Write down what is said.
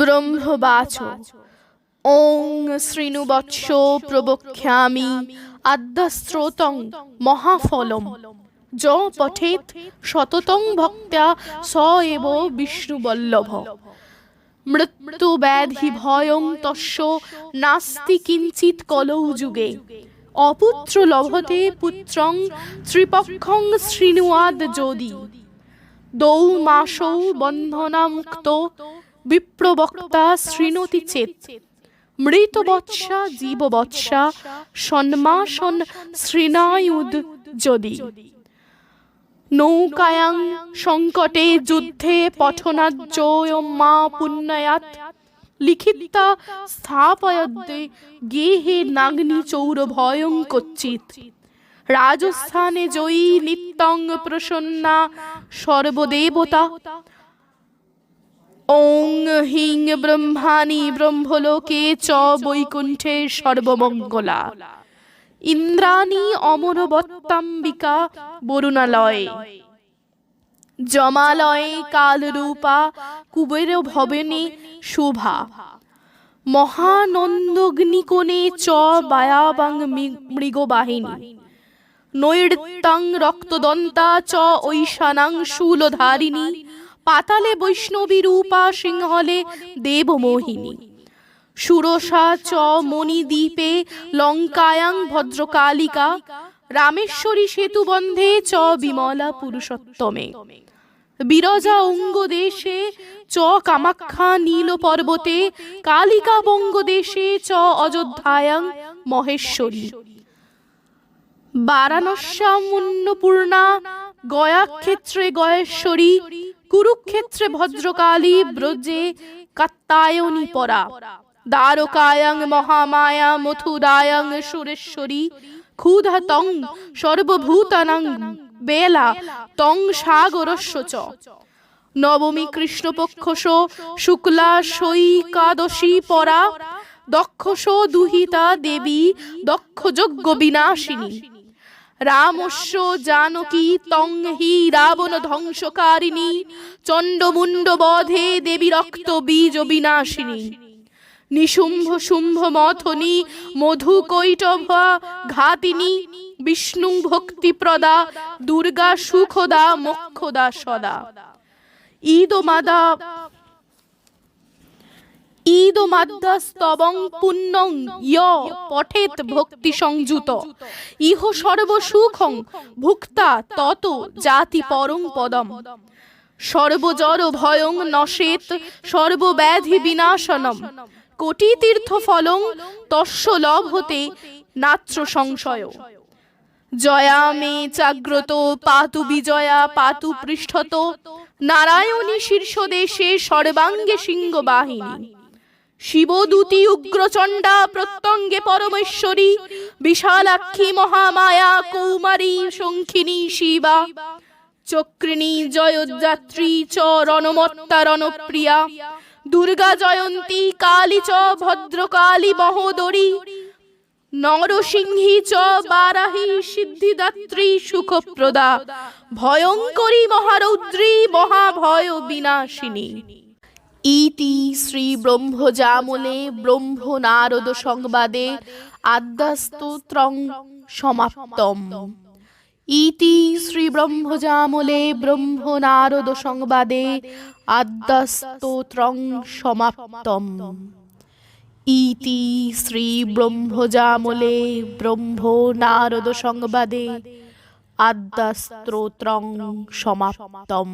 ব্রহ্মবাচ। ওং শ্রীনুবৎস প্রবক্ষ্যামি আদ্যস্রোতং মহাফলম। য পঠেত সততং ভক্ত্যা স এব বিষ্ণুবল্লভ। মৃত্যু ব্যাধি ভয়ং তস্য নাস্তি কিঞ্চিত কলৌ যুগে। অপুত্র লভতে পুত্রং ত্রিপক্ষং শৃণুয়াদ যদি। দৌ মাসৌ বন্ধনামুক্ত বিপ্রবক্তা শৃণোতি চেত। মৃত বৎসা জীব বৎসা সন্মাসন শৃণায়ুদ যদি। নৌকায়াং সংকটে যুদ্ধে পঠনাজ্জয় মা পুণ্যয়াত। লিখিতা স্থাপয়দ্দে গেহে নাগ্নি চৌর ভয়ং কচ্চিত রাজস্থানে জয়ী নিত্যং প্রসন্না সর্বদেবতা। ওং হিং ব্রহ্মাণি ব্রহ্মলোকে চ বৈকুণ্ঠে সর্বমঙ্গলা। ইন্দ্রাণী অমরবত্তাম্বিকা বরুণালয়ে। জমালয়ে কালরূপা কুবের ভবনে শোভা। মহানন্দগ্নিকোণে চ বায়াবাং মৃগবাহিনী। নৈর্তাং রক্তদন্তা চ ঐশানাং শূলধারিণী। পাতালে বৈষ্ণবী রূপা সিংহলে দেবমোহিনী। সুরসা চ মণিদ্বীপে লঙ্কায়াং ভদ্রকালিকা, রামেশ্বরী সেতুবন্ধে চ বিমলা পুরুষোত্তমে। বিরজা অঙ্গ দেশে চ কামাখ্যা নীল পর্বতে, কালিকা বঙ্গ দেশে চ অযোধ্যায়াং মহেশ্বরী। বারাণস্যামুন্নপূর্ণা গয়াক্ষেত্রে গয়েশ্বরী কুরুক্ষেত্রে ভদ্রকালী ব্রজে কাত্তায়নী পরা। দ্বারকায়াং মহামায়া মথুরায়ং সুরেশ্বরী ক্ষুধা তং সর্বভূতানাং বেলা তং সাগরস্য চ। নবমী কৃষ্ণপক্ষস শুক্লা সৈকাদশী পরা, দক্ষস দুহিতা দেবী দক্ষ যজ্ঞ বিনাশিনী। রামস্য জানকী তং হি রাবণ ধ্বংসকারিণী, চণ্ডমুণ্ড বধে দেবী রক্ত বীজ বিনাশিনী নিশুম্ভ শুম্ভ মথনী, মধু কৈটভা ঘাতিনী, বিষ্ণু ভক্তিপ্রদা দুর্গা সুখদা মোক্ষদা সদা। ঈদমাদা ঈদমাদ্যাস্তবং পুণ্যং য় পঠেত ভক্তি সংযুত। ইহ সর্বসুখং ভুক্তা তত জাতি পরং পদম। সর্বজর ভয়ং নশেত সর্বব্যাধি বিনাশনম। কোটি তীর্থ ফলং তস্য লভতে নাত্র সংশয়। জয়া মে জাগ্রত পাতু বিজয়া পাতু পৃষ্ঠত। নারায়ণী শীর্ষদেশে সর্বাঙ্গে সিংহ বাহিনী শিবদূতি উগ্রচণ্ডা প্রত্যঙ্গে পরমেশ্বরী, বিশালাক্ষী মহামায়া কৌমারী শঙ্খিনী শিবা, চক্রিণী জয়যাত্রী চ রণমত্তা রণপ্রিয়া, দুর্গা জয়ন্তী কালী চ ভদ্রকালী মহোদরী, নরসিংহী চ বারাহী সিদ্ধিদাত্রী সুখপ্রদা, ভয়ঙ্করী মহারৌদ্রী মহাভয় বিনাশিনী ইতি শ্রী ব্রহ্মজামলে ব্রহ্ম নারদ সংবাদে আদ্যাস্তোত্রং সমাপ্তম ইতি শ্রী ব্রহ্মজামলে ব্রহ্ম নারদ সংবাদে আদ্যাস্তোত্রং সমাপ্তম ইতি শ্রী ব্রহ্মজামলে ব্রহ্ম নারদ সংবাদে আদ্যাস্ত্রোত্রং সমাপ্তম